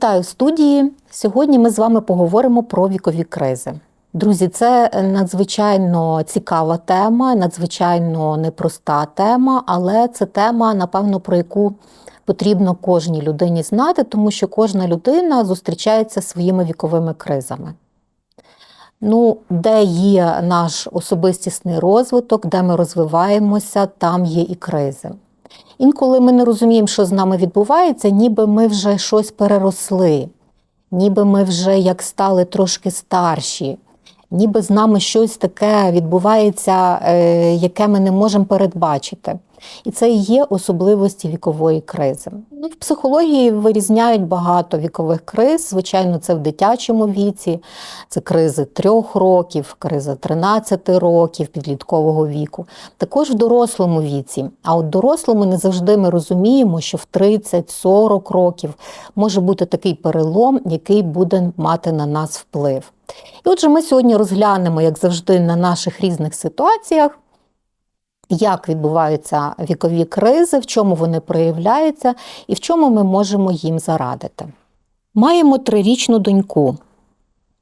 Вітаю в студії. Сьогодні ми з вами поговоримо про вікові кризи. Друзі, це надзвичайно цікава тема, надзвичайно непроста тема, але це тема, напевно, про яку потрібно кожній людині знати, тому що кожна людина зустрічається своїми віковими кризами. Ну, де є наш особистісний розвиток, де ми розвиваємося, там є і кризи. Інколи ми не розуміємо, що з нами відбувається, ніби ми вже щось переросли, ніби ми вже як стали трошки старші, ніби з нами щось таке відбувається, е, яке ми не можемо передбачити. І це і є особливості вікової кризи. Ну, В психології вирізняють багато вікових криз. Звичайно, це в дитячому віці, це кризи трьох років, криза 13 років, підліткового віку, також в дорослому віці. А от дорослому не завжди ми розуміємо, що в 30-40 років може бути такий перелом, який буде мати на нас вплив. І отже, ми сьогодні розглянемо, як завжди, на наших різних ситуаціях як відбуваються вікові кризи, в чому вони проявляються і в чому ми можемо їм зарадити. Маємо трирічну доньку.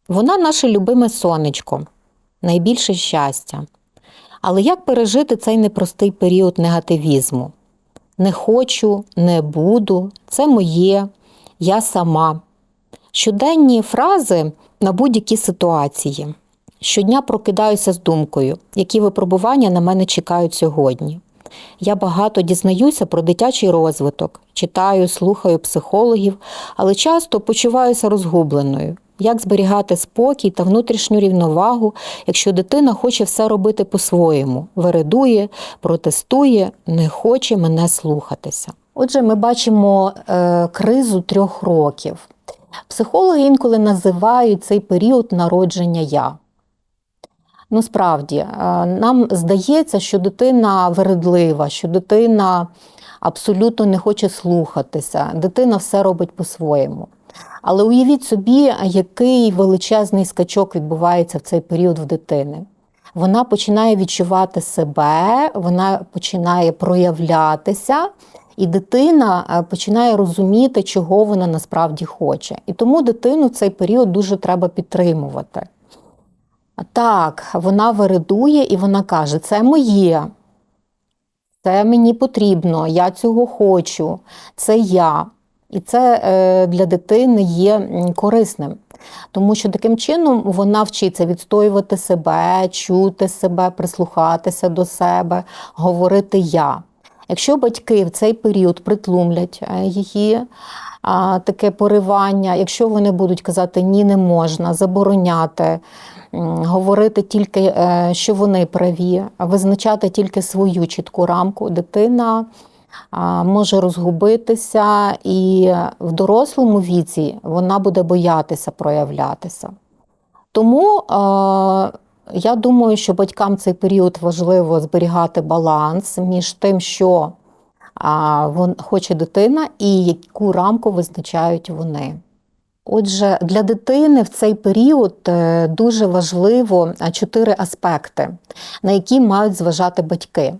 Вона наше любиме сонечко, найбільше щастя. Але як пережити цей непростий період негативізму? Не хочу, не буду, це моє, я сама. Щоденні фрази на будь-які ситуації. Щодня прокидаюся з думкою, які випробування на мене чекають сьогодні. Я багато дізнаюся про дитячий розвиток, читаю, слухаю психологів, але часто почуваюся розгубленою. Як зберігати спокій та внутрішню рівновагу, якщо дитина хоче все робити по-своєму, вередує, протестує, не хоче мене слухатися. Отже, ми бачимо е, кризу трьох років. Психологи інколи називають цей період народження я. Ну, справді, е, нам здається, що дитина вередлива, що дитина абсолютно не хоче слухатися, дитина все робить по-своєму. Але уявіть собі, який величезний скачок відбувається в цей період в дитини. Вона починає відчувати себе, вона починає проявлятися, і дитина е, починає розуміти, чого вона насправді хоче. І тому дитину в цей період дуже треба підтримувати. Так, вона вередує і вона каже: це моє, це мені потрібно, я цього хочу, це я. І це е, для дитини є корисним. Тому що таким чином вона вчиться відстоювати себе, чути себе, прислухатися до себе, говорити я. Якщо батьки в цей період притлумлять е, її таке поривання, якщо вони будуть казати ні, не можна, забороняти, говорити тільки, е, що вони праві, визначати тільки свою чітку рамку, дитина може розгубитися, і в дорослому віці вона буде боятися проявлятися. Тому я думаю, що батькам цей період важливо зберігати баланс між тим, що хоче дитина, і яку рамку визначають вони. Отже, для дитини в цей період е, дуже важливо чотири аспекти, на які мають зважати батьки: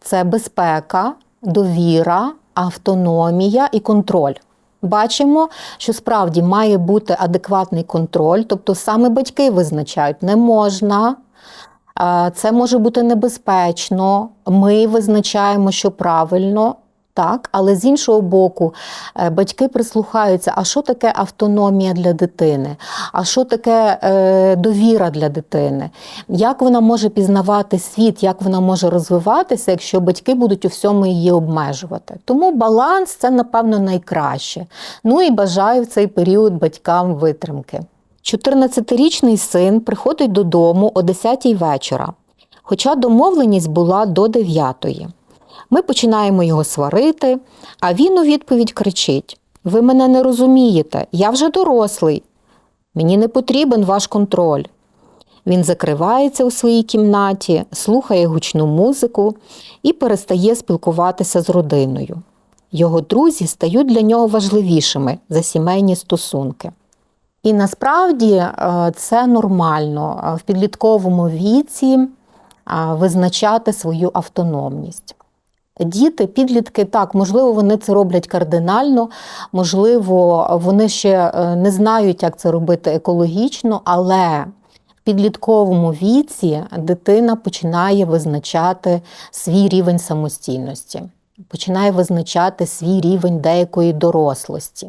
це безпека, довіра, автономія і контроль. Бачимо, що справді має бути адекватний контроль, тобто саме батьки визначають, не можна, це може бути небезпечно. Ми визначаємо, що правильно, так, але з іншого боку, е, батьки прислухаються, а що таке автономія для дитини, а що таке е, довіра для дитини, як вона може пізнавати світ, як вона може розвиватися, якщо батьки будуть у всьому її обмежувати. Тому баланс це, напевно, найкраще. Ну і бажаю в цей період батькам витримки. 14-річний син приходить додому о 10-й вечора, хоча домовленість була до 9-ї. Ми починаємо його сварити, а він у відповідь кричить: Ви мене не розумієте, я вже дорослий. Мені не потрібен ваш контроль. Він закривається у своїй кімнаті, слухає гучну музику і перестає спілкуватися з родиною. Його друзі стають для нього важливішими за сімейні стосунки. І насправді е, це нормально в підлітковому віці визначати свою автономність. Діти, підлітки, так, можливо, вони це роблять кардинально, можливо, вони ще е, не знають, як це робити екологічно, але в підлітковому віці дитина починає визначати свій рівень самостійності, починає визначати свій рівень деякої дорослості.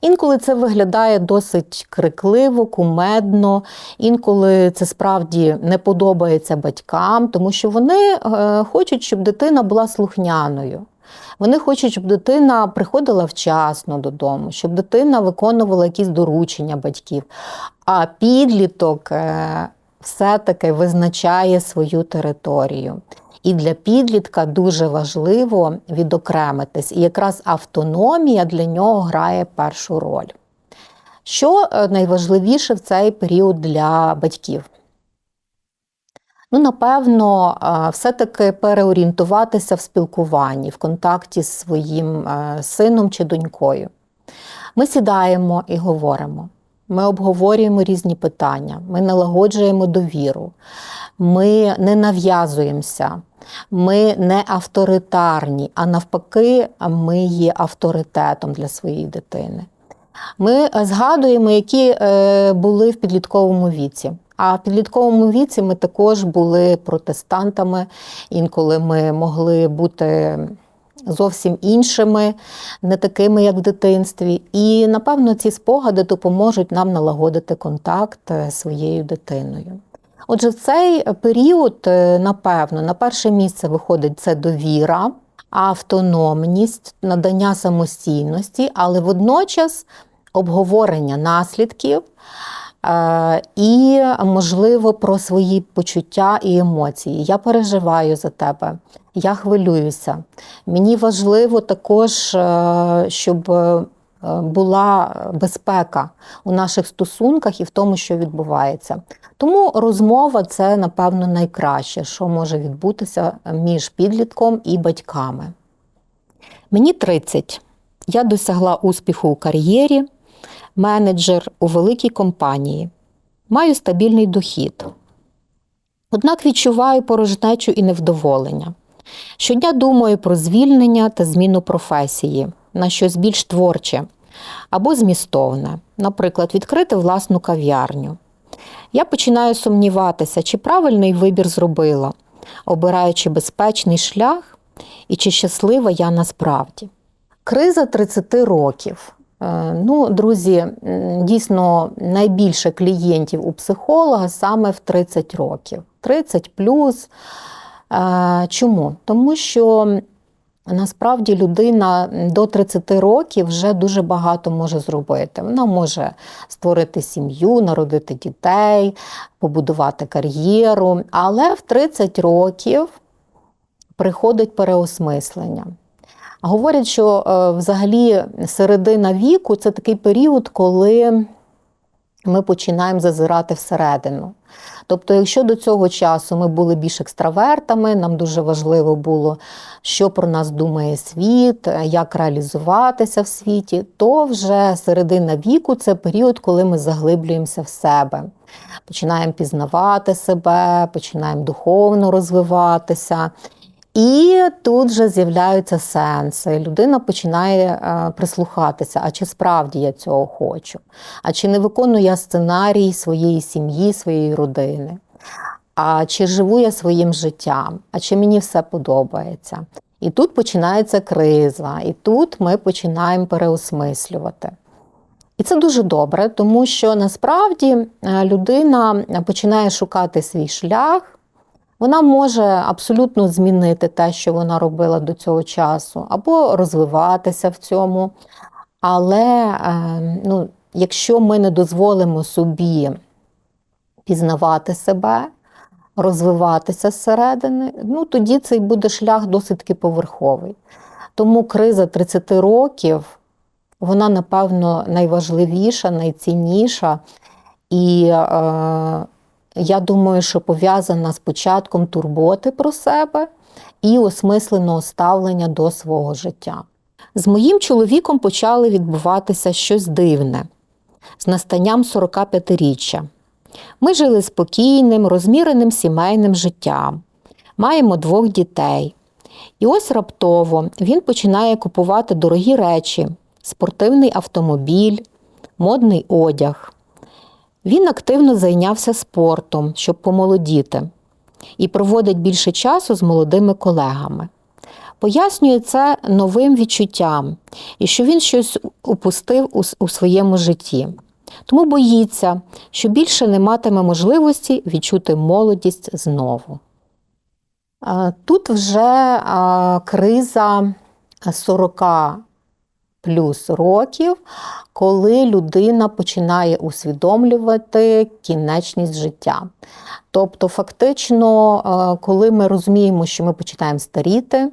Інколи це виглядає досить крикливо, кумедно, інколи це справді не подобається батькам, тому що вони е, хочуть, щоб дитина була слухняною. Вони хочуть, щоб дитина приходила вчасно додому, щоб дитина виконувала якісь доручення батьків. А підліток е, все-таки визначає свою територію. І для підлітка дуже важливо відокремитись. І якраз автономія для нього грає першу роль. Що е, найважливіше в цей період для батьків? Ну, напевно, е, все-таки переорієнтуватися в спілкуванні, в контакті з своїм е, сином чи донькою. Ми сідаємо і говоримо. Ми обговорюємо різні питання, ми налагоджуємо довіру, ми не нав'язуємося, ми не авторитарні, а навпаки, ми є авторитетом для своєї дитини. Ми згадуємо, які е, були в підлітковому віці. А в підлітковому віці ми також були протестантами, інколи ми могли бути зовсім іншими, не такими, як в дитинстві. І, напевно, ці спогади допоможуть нам налагодити контакт з своєю дитиною. Отже, в цей період, е, напевно, на перше місце виходить це довіра, автономність, надання самостійності, але водночас обговорення наслідків. Е, і, можливо, про свої почуття і емоції. Я переживаю за тебе, я хвилююся. Мені важливо також, е, щоб була безпека у наших стосунках і в тому, що відбувається. Тому розмова це, напевно, найкраще, що може відбутися між підлітком і батьками. Мені 30. Я досягла успіху у кар'єрі, менеджер у великій компанії. Маю стабільний дохід. Однак відчуваю порожнечу і невдоволення. Щодня думаю про звільнення та зміну професії на щось більш творче або змістовне, наприклад, відкрити власну кав'ярню. Я починаю сумніватися, чи правильний вибір зробила, обираючи безпечний шлях і чи щаслива я насправді. Криза 30 років. Е, ну, Друзі, дійсно найбільше клієнтів у психолога саме в 30 років. 30 плюс. Е, чому? Тому що Насправді людина до 30 років вже дуже багато може зробити. Вона може створити сім'ю, народити дітей, побудувати кар'єру, але в 30 років приходить переосмислення. Говорять, що е, взагалі середина віку це такий період, коли ми починаємо зазирати всередину. Тобто, якщо до цього часу ми були більш екстравертами, нам дуже важливо було, що про нас думає світ, як реалізуватися в світі, то вже середина віку це період, коли ми заглиблюємося в себе. Починаємо пізнавати себе, починаємо духовно розвиватися. І тут вже з'являються сенси. Людина починає е, прислухатися, а чи справді я цього хочу, а чи не виконую я сценарій своєї сім'ї, своєї родини, а чи живу я своїм життям, а чи мені все подобається. І тут починається криза, і тут ми починаємо переосмислювати. І це дуже добре, тому що насправді е, людина починає шукати свій шлях. Вона може абсолютно змінити те, що вона робила до цього часу, або розвиватися в цьому. Але е, ну, якщо ми не дозволимо собі пізнавати себе, розвиватися зсередини, ну тоді цей буде шлях досить поверховий. Тому криза 30 років, вона, напевно, найважливіша, найцінніша. І е, я думаю, що пов'язана з початком турботи про себе і осмисленого ставлення до свого життя. З моїм чоловіком почали відбуватися щось дивне з настанням 45-річчя. Ми жили спокійним, розміреним сімейним життям, маємо двох дітей. І ось раптово він починає купувати дорогі речі, спортивний автомобіль, модний одяг. Він активно зайнявся спортом, щоб помолодіти, і проводить більше часу з молодими колегами. Пояснює це новим відчуттям і що він щось упустив у, своєму житті. Тому боїться, що більше не матиме можливості відчути молодість знову. Тут вже криза 40 плюс років, коли людина починає усвідомлювати кінечність життя. Тобто, фактично, коли ми розуміємо, що ми починаємо старіти,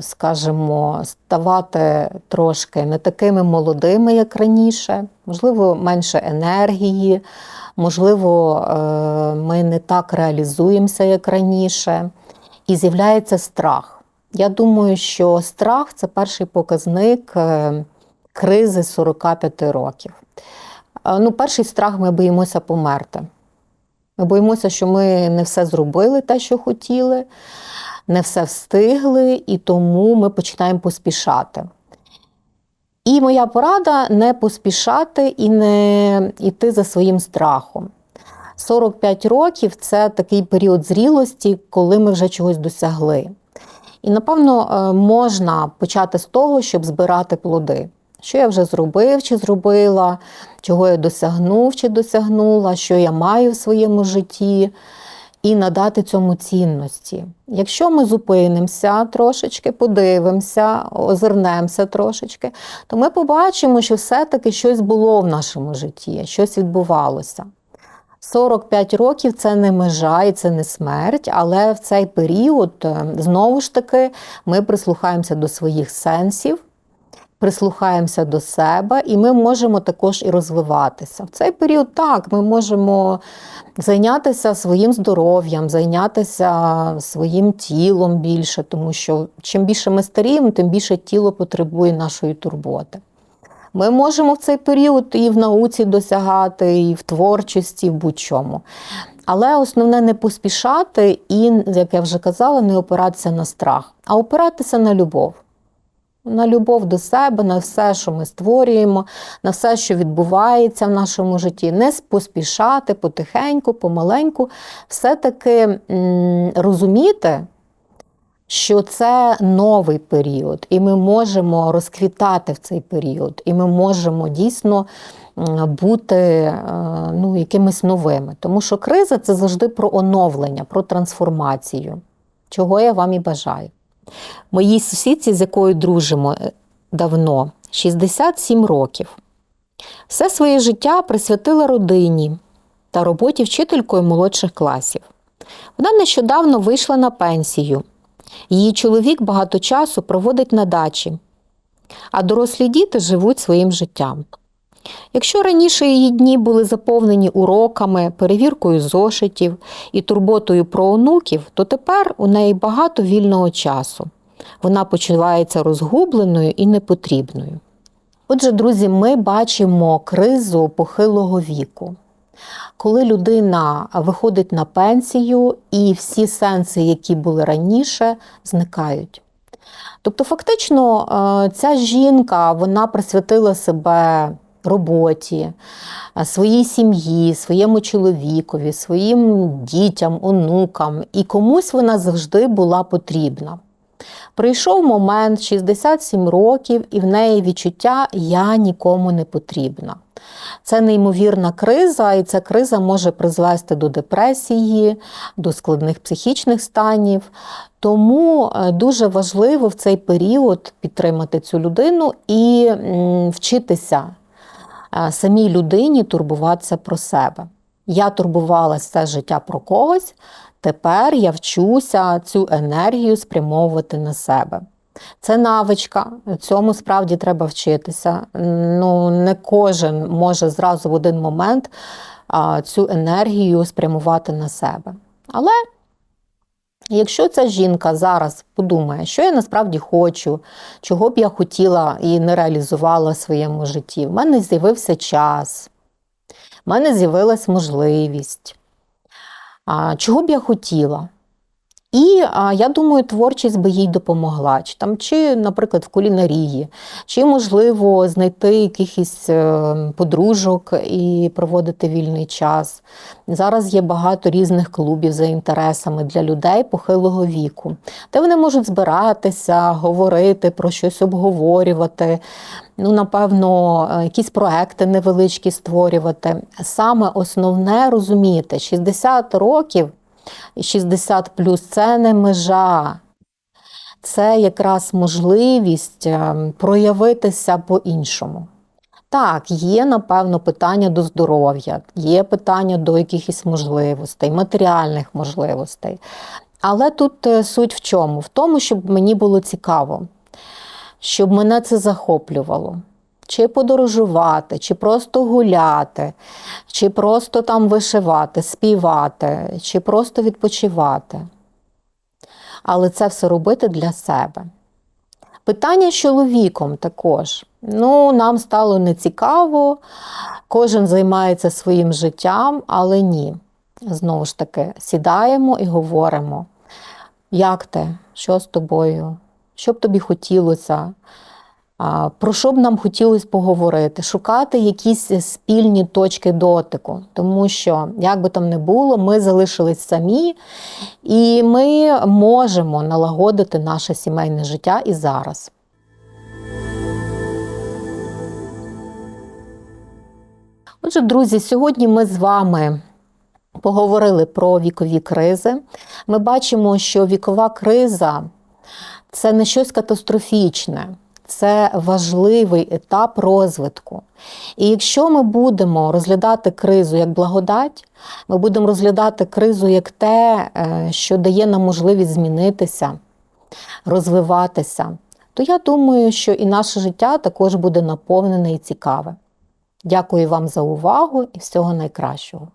скажімо, ставати трошки не такими молодими, як раніше, можливо, менше енергії, можливо, е, ми не так реалізуємося, як раніше, і з'являється страх. Я думаю, що страх це перший показник е, кризи 45 років. Е, ну, Перший страх ми боїмося померти. Ми боїмося, що ми не все зробили те, що хотіли не все встигли, і тому ми починаємо поспішати. І моя порада не поспішати і не йти за своїм страхом. 45 років це такий період зрілості, коли ми вже чогось досягли. І, напевно, е, можна почати з того, щоб збирати плоди. Що я вже зробив чи зробила, чого я досягнув чи досягнула, що я маю в своєму житті і надати цьому цінності. Якщо ми зупинимося трошечки, подивимося, озирнемося трошечки, то ми побачимо, що все-таки щось було в нашому житті, щось відбувалося. 45 років це не межа і це не смерть, але в цей період, е, знову ж таки, ми прислухаємося до своїх сенсів, прислухаємося до себе, і ми можемо також і розвиватися. В цей період так, ми можемо зайнятися своїм здоров'ям, зайнятися своїм тілом більше, тому що чим більше ми старіємо, тим більше тіло потребує нашої турботи. Ми можемо в цей період і в науці досягати, і в творчості, і в будь-чому. Але основне не поспішати і, як я вже казала, не опиратися на страх, а опиратися на любов на любов до себе, на все, що ми створюємо, на все, що відбувається в нашому житті, не поспішати потихеньку, помаленьку, все-таки розуміти, що це новий період, і ми можемо розквітати в цей період, і ми можемо дійсно. Бути е, ну, якимись новими. Тому що криза це завжди про оновлення, про трансформацію, чого я вам і бажаю. Моїй сусідці, з якою дружимо е, давно, 67 років. Все своє життя присвятила родині та роботі вчителькою молодших класів. Вона нещодавно вийшла на пенсію. Її чоловік багато часу проводить на дачі, а дорослі діти живуть своїм життям. Якщо раніше її дні були заповнені уроками, перевіркою зошитів і турботою про онуків, то тепер у неї багато вільного часу. Вона почувається розгубленою і непотрібною. Отже, друзі, ми бачимо кризу похилого віку. Коли людина виходить на пенсію і всі сенси, які були раніше, зникають. Тобто, фактично, е, ця жінка вона присвятила себе роботі, своїй сім'ї, своєму чоловікові, своїм дітям, онукам, і комусь вона завжди була потрібна. Прийшов момент 67 років, і в неї відчуття Я нікому не потрібна. Це неймовірна криза, і ця криза може призвести до депресії, до складних психічних станів. Тому е, дуже важливо в цей період підтримати цю людину і вчитися самій людині турбуватися про себе. Я турбувалася все життя про когось, тепер я вчуся цю енергію спрямовувати на себе. Це навичка, цьому справді треба вчитися. Ну, Не кожен може зразу в один момент цю енергію спрямувати на себе. Але Якщо ця жінка зараз подумає, що я насправді хочу, чого б я хотіла і не реалізувала в своєму житті, в мене з'явився час, в мене з'явилась можливість, чого б я хотіла? І я думаю, творчість би їй допомогла. Чи, там, чи, наприклад, в кулінарії, чи, можливо, знайти якихось е, подружок і проводити вільний час. Зараз є багато різних клубів за інтересами для людей похилого віку, де вони можуть збиратися, говорити про щось обговорювати. Ну, напевно, е, якісь проекти невеличкі створювати. Саме основне розуміти, 60 років 60 плюс це не межа. Це якраз можливість е, проявитися по-іншому. Так, є, напевно, питання до здоров'я, є питання до якихось можливостей, матеріальних можливостей. Але тут е, суть в чому? В тому, щоб мені було цікаво, щоб мене це захоплювало. Чи подорожувати, чи просто гуляти, чи просто там вишивати, співати, чи просто відпочивати. Але це все робити для себе. Питання з чоловіком також. Ну, нам стало нецікаво, кожен займається своїм життям, але ні. Знову ж таки, сідаємо і говоримо, як ти, що з тобою, що б тобі хотілося, про що б нам хотілося поговорити, шукати якісь спільні точки дотику, тому що, як би там не було, ми залишились самі, і ми можемо налагодити наше сімейне життя і зараз. Отже, друзі, сьогодні ми з вами поговорили про вікові кризи. Ми бачимо, що вікова криза це не щось катастрофічне, це важливий етап розвитку. І якщо ми будемо розглядати кризу як благодать, ми будемо розглядати кризу як те, е, що дає нам можливість змінитися, розвиватися, то я думаю, що і наше життя також буде наповнене і цікаве. Дякую вам за увагу і всього найкращого.